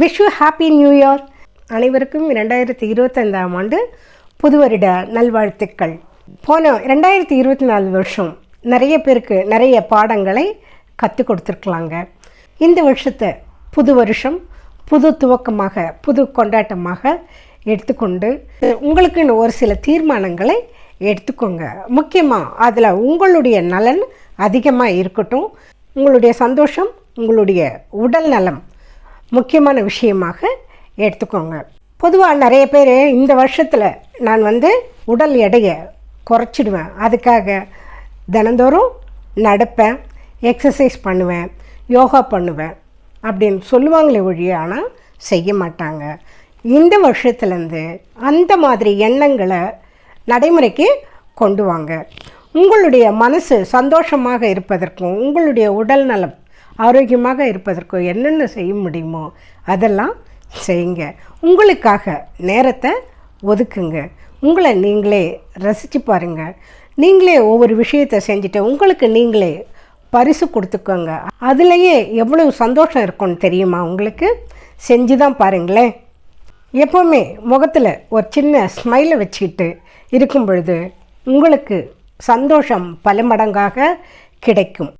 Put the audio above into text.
Wish you happy new year அனைவருக்கும் இரண்டாயிரத்தி இருபத்தைந்தாம் ஆண்டு புது வருட நல்வாழ்த்துக்கள். போன ரெண்டாயிரத்தி இருபத்தி நாலு வருஷம் நிறைய பேருக்கு நிறைய பாடங்களை கற்றுக் கொடுத்துருக்கலாங்க. இந்த வருஷத்தை புது வருஷம் புது துவக்கமாக புது கொண்டாட்டமாக எடுத்துக்கொண்டு உங்களுக்குன்னு ஒரு சில தீர்மானங்களை எடுத்துக்கோங்க. முக்கியமாக அதில் உங்களுடைய நலன் அதிகமாக இருக்கட்டும். உங்களுடைய சந்தோஷம் உங்களுடைய உடல் நலம் முக்கியமான விஷயமாக எடுத்துக்கோங்க. பொதுவாக நிறைய பேர் இந்த வருஷத்தில் நான் வந்து உடல் எடையை குறைச்சிடுவேன். அதுக்காக தினந்தோறும் நடப்பேன் எக்ஸசைஸ் பண்ணுவேன் யோகா பண்ணுவேன் அப்படின்னு சொல்லுவாங்களே ஒழிய ஆனால் செய்ய மாட்டாங்க. இந்த வருஷத்துலேருந்து அந்த மாதிரி எண்ணங்களை நடைமுறைக்கு கொண்டு வாங்க. உங்களுடைய மனசு சந்தோஷமாக இருப்பதற்கும் உங்களுடைய உடல் நலம் ஆரோக்கியமாக இருப்பதற்கு என்னென்ன செய்ய முடியுமோ அதெல்லாம் செய்யுங்க. உங்களுக்காக நேரத்தை ஒதுக்குங்க. உங்களை நீங்களே ரசித்து பாருங்கள் நீங்களே ஒவ்வொரு விஷயத்தை செஞ்சுட்டு உங்களுக்கு நீங்களே பரிசு கொடுத்துக்கோங்க. அதுலேயே எவ்வளவு சந்தோஷம் இருக்கும்னு தெரியுமா உங்களுக்கு? செஞ்சு தான் பாருங்களேன். எப்போவுமே முகத்தில் ஒரு சின்ன ஸ்மைலை வச்சுக்கிட்டு இருக்கும் பொழுது உங்களுக்கு சந்தோஷம் பல மடங்காக கிடைக்கும்.